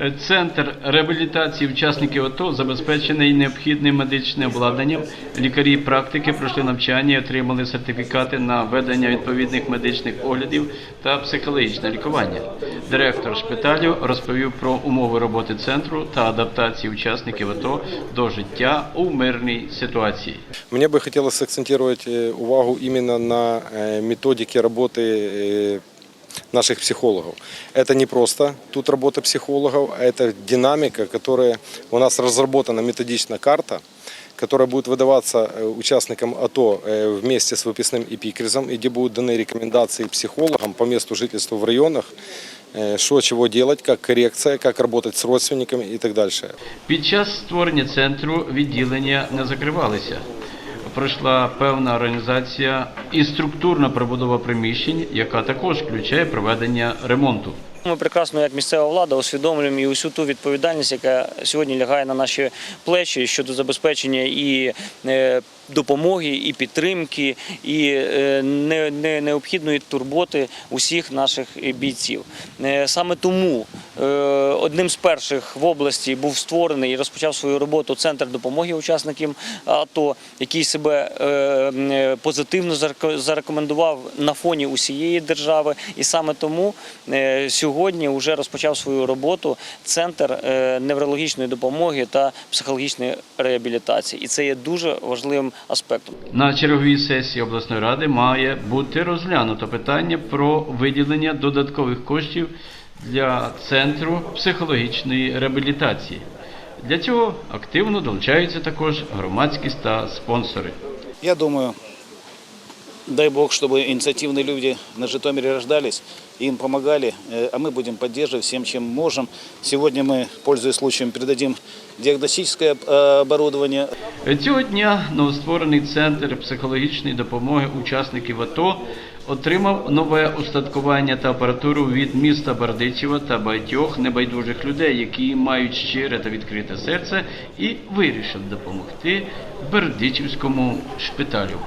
Е, Центр реабілітації учасників АТО забезпечений необхідним медичним обладнанням. Лікарі практики пройшли навчання і отримали сертифікати на ведення відповідних медичних оглядів та психологічне лікування. Директор шпиталю розповів про умови роботи центру та адаптації учасників АТО до життя у мирній ситуації. Мне бы хотелось акцентировать э, увагу именно на э, методике работы э, наших психологов. Это не просто тут работа психологов, а это динамика, которая у нас разработана методичная карта, которая будет выдаваться э, участникам АТО э, вместе с выписным эпикризом, и где будут даны рекомендации психологам по месту жительства в районах, э, что чего делать, как коррекция, как работать с родственниками и так дальше. Під час створення центру відділення не закривалися. Пройшла певна організація і структурна прибудова приміщень, яка також включає проведення ремонту. Ми прекрасно, як місцева влада, усвідомлюємо і усю ту відповідальність, яка сьогодні лягає на наші плечі щодо забезпечення і е, допомоги, і підтримки, і е, не- не- необхідної турботи усіх наших бійців. Е, Саме тому одним з перших в області був створений і розпочав свою роботу центр допомоги учасникам АТО, який себе позитивно зареко- зарекомендував на фоні усієї держави. І саме тому е, сьогодні вже розпочав свою роботу центр е, неврологічної допомоги та психологічної реабілітації. І це є дуже важливим аспектом. На черговій сесії обласної ради має бути розглянуто питання про виділення додаткових коштів для центру психологічної реабілітації. Для цього активно долучаються також громадськість та спонсори. Я думаю, дай бог, чтобы инициативные люди на Житомире рождались, и им помогали, э, а мы будем поддерживать всем, чем можем. Сегодня мы, пользуясь случаем, передадим диагностическое э, оборудование. Цього дня новостворений центр психологічної допомоги учасників АТО отримав нове устаткування та апаратуру від міста Бардичева та багатьох небайдужих людей, які мають щире та відкрите серце і вирішили допомогти Бердичівському шпиталю.